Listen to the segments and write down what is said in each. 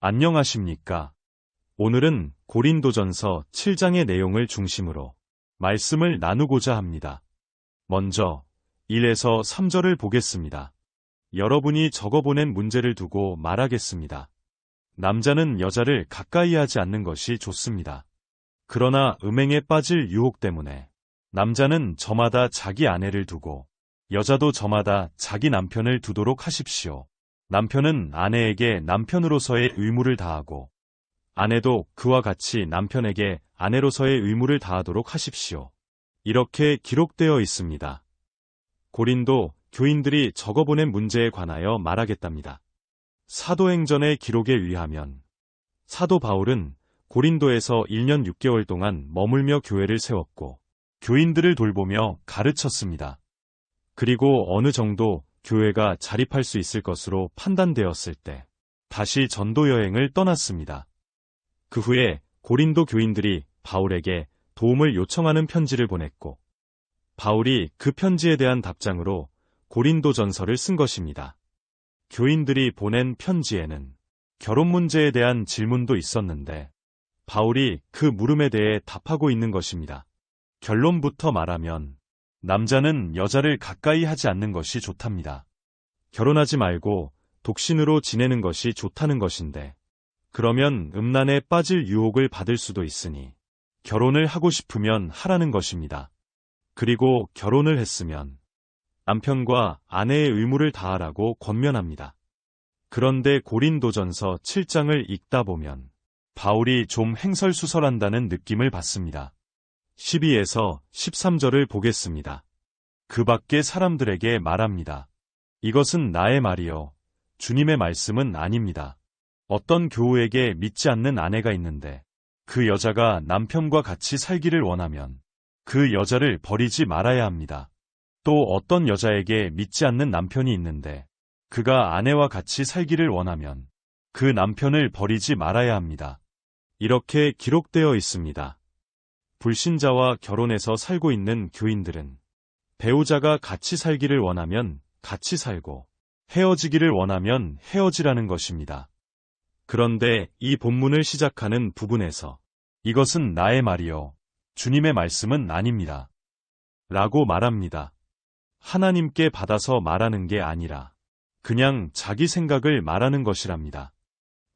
안녕하십니까. 오늘은 고린도전서 7장의 내용을 중심으로 말씀을 나누고자 합니다. 먼저 1에서 3절을 보겠습니다. 여러분이 적어보낸 문제를 두고 말하겠습니다. 남자는 여자를 가까이 하지 않는 것이 좋습니다. 그러나 음행에 빠질 유혹 때문에 남자는 저마다 자기 아내를 두고 여자도 저마다 자기 남편을 두도록 하십시오. 남편은 아내에게 남편으로서의 의무를 다하고 아내도 그와 같이 남편에게 아내로서의 의무를 다하도록 하십시오. 이렇게 기록되어 있습니다. 고린도 교인들이 적어보낸 문제에 관하여 말하겠답니다. 사도행전의 기록에 의하면 사도 바울은 고린도에서 1년 6개월 동안 머물며 교회를 세웠고 교인들을 돌보며 가르쳤습니다. 그리고 어느 정도 교회가 자립할 수 있을 것으로 판단되었을 때 다시 전도 여행을 떠났습니다. 그 후에 고린도 교인들이 바울에게 도움을 요청하는 편지를 보냈고 바울이 그 편지에 대한 답장으로 고린도 전서를 쓴 것입니다. 교인들이 보낸 편지에는 결혼 문제에 대한 질문도 있었는데 바울이 그 물음에 대해 답하고 있는 것입니다. 결론부터 말하면 남자는 여자를 가까이 하지 않는 것이 좋답니다. 결혼하지 말고 독신으로 지내는 것이 좋다는 것인데 그러면 음란에 빠질 유혹을 받을 수도 있으니 결혼을 하고 싶으면 하라는 것입니다. 그리고 결혼을 했으면 남편과 아내의 의무를 다하라고 권면합니다. 그런데 고린도전서 7장을 읽다 보면 바울이 좀 행설수설한다는 느낌을 받습니다. 12에서 13절을 보겠습니다. 그 밖에 사람들에게 말합니다. 이것은 나의 말이요. 주님의 말씀은 아닙니다. 어떤 교우에게 믿지 않는 아내가 있는데 그 여자가 남편과 같이 살기를 원하면 그 여자를 버리지 말아야 합니다. 또 어떤 여자에게 믿지 않는 남편이 있는데 그가 아내와 같이 살기를 원하면 그 남편을 버리지 말아야 합니다. 이렇게 기록되어 있습니다. 불신자와 결혼해서 살고 있는 교인들은 배우자가 같이 살기를 원하면 같이 살고 헤어지기를 원하면 헤어지라는 것입니다. 그런데 이 본문을 시작하는 부분에서 이것은 나의 말이요. 주님의 말씀은 아닙니다. 라고 말합니다. 하나님께 받아서 말하는 게 아니라 그냥 자기 생각을 말하는 것이랍니다.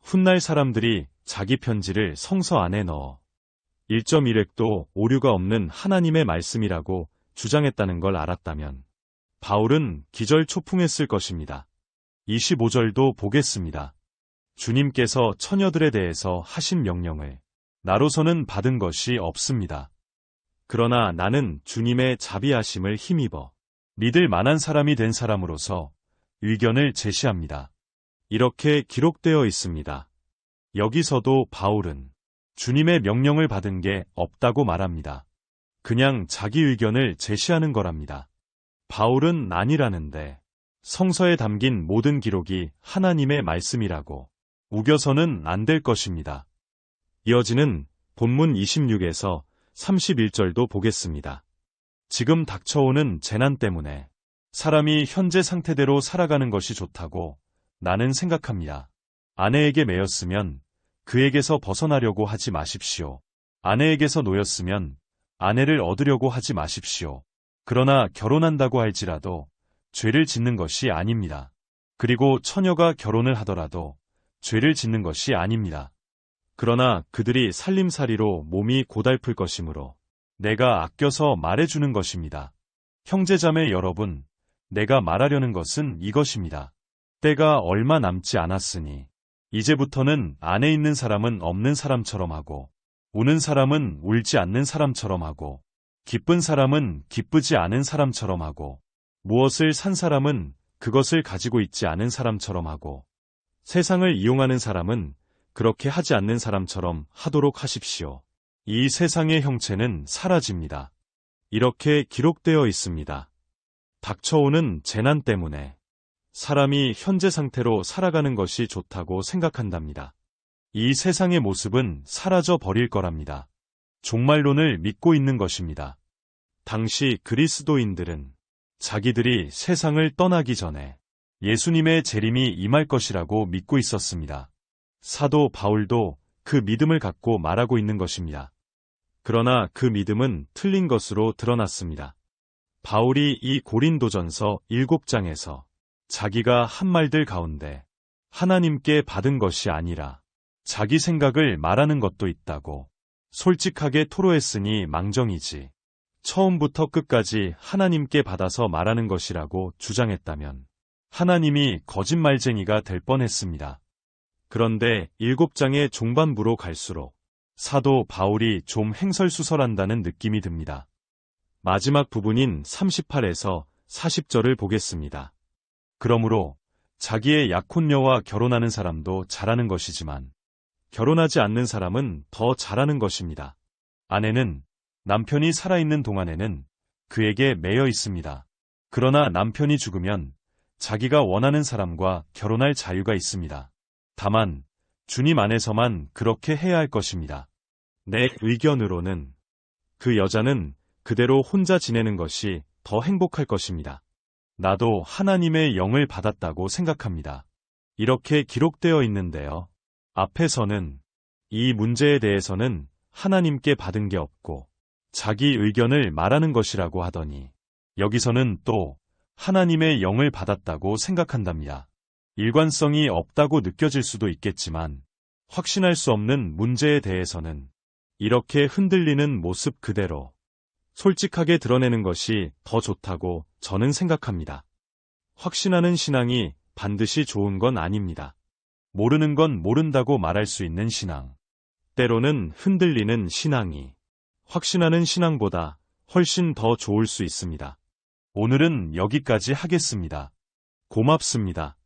훗날 사람들이 자기 편지를 성서 안에 넣어 1.1획도 오류가 없는 하나님의 말씀이라고 주장했다는 걸 알았다면 바울은 기절 초풍했을 것입니다. 25절도 보겠습니다. 주님께서 처녀들에 대해서 하신 명령을 나로서는 받은 것이 없습니다. 그러나 나는 주님의 자비하심을 힘입어 믿을 만한 사람이 된 사람으로서 의견을 제시합니다. 이렇게 기록되어 있습니다. 여기서도 바울은 주님의 명령을 받은 게 없다고 말합니다. 그냥 자기 의견을 제시하는 거랍니다. 바울은 아니라는데 성서에 담긴 모든 기록이 하나님의 말씀이라고 우겨서는 안 될 것입니다. 이어지는 본문 26에서 31절도 보겠습니다. 지금 닥쳐오는 재난 때문에 사람이 현재 상태대로 살아가는 것이 좋다고 나는 생각합니다. 아내에게 매였으면 그에게서 벗어나려고 하지 마십시오. 아내에게서 놓였으면 아내를 얻으려고 하지 마십시오. 그러나 결혼한다고 할지라도 죄를 짓는 것이 아닙니다. 그리고 처녀가 결혼을 하더라도 죄를 짓는 것이 아닙니다. 그러나 그들이 살림살이로 몸이 고달플 것이므로 내가 아껴서 말해주는 것입니다. 형제자매 여러분, 내가 말하려는 것은 이것입니다. 때가 얼마 남지 않았으니 이제부터는 안에 있는 사람은 없는 사람처럼 하고, 우는 사람은 울지 않는 사람처럼 하고, 기쁜 사람은 기쁘지 않은 사람처럼 하고, 무엇을 산 사람은 그것을 가지고 있지 않은 사람처럼 하고, 세상을 이용하는 사람은 그렇게 하지 않는 사람처럼 하도록 하십시오. 이 세상의 형체는 사라집니다. 이렇게 기록되어 있습니다. 닥쳐오는 재난 때문에 사람이 현재 상태로 살아가는 것이 좋다고 생각한답니다. 이 세상의 모습은 사라져 버릴 거랍니다. 종말론을 믿고 있는 것입니다. 당시 그리스도인들은 자기들이 세상을 떠나기 전에 예수님의 재림이 임할 것이라고 믿고 있었습니다. 사도 바울도 그 믿음을 갖고 말하고 있는 것입니다. 그러나 그 믿음은 틀린 것으로 드러났습니다. 바울이 이 고린도전서 7장에서 자기가 한 말들 가운데 하나님께 받은 것이 아니라 자기 생각을 말하는 것도 있다고 솔직하게 토로했으니 망정이지. 처음부터 끝까지 하나님께 받아서 말하는 것이라고 주장했다면 하나님이 거짓말쟁이가 될 뻔했습니다. 그런데 7장의 중반부로 갈수록 사도 바울이 좀 행설수설한다는 느낌이 듭니다. 마지막 부분인 38에서 40절을 보겠습니다. 그러므로 자기의 약혼녀와 결혼하는 사람도 잘하는 것이지만 결혼하지 않는 사람은 더 잘하는 것입니다. 아내는 남편이 살아있는 동안에는 그에게 매여 있습니다. 그러나 남편이 죽으면 자기가 원하는 사람과 결혼할 자유가 있습니다. 다만 주님 안에서만 그렇게 해야 할 것입니다. 내 의견으로는 그 여자는 그대로 혼자 지내는 것이 더 행복할 것입니다. 나도 하나님의 영을 받았다고 생각합니다. 이렇게 기록되어 있는데요. 앞에서는 이 문제에 대해서는 하나님께 받은 게 없고 자기 의견을 말하는 것이라고 하더니 여기서는 또 하나님의 영을 받았다고 생각한답니다. 일관성이 없다고 느껴질 수도 있겠지만 확신할 수 없는 문제에 대해서는 이렇게 흔들리는 모습 그대로 솔직하게 드러내는 것이 더 좋다고 저는 생각합니다. 확신하는 신앙이 반드시 좋은 건 아닙니다. 모르는 건 모른다고 말할 수 있는 신앙. 때로는 흔들리는 신앙이 확신하는 신앙보다 훨씬 더 좋을 수 있습니다. 오늘은 여기까지 하겠습니다. 고맙습니다.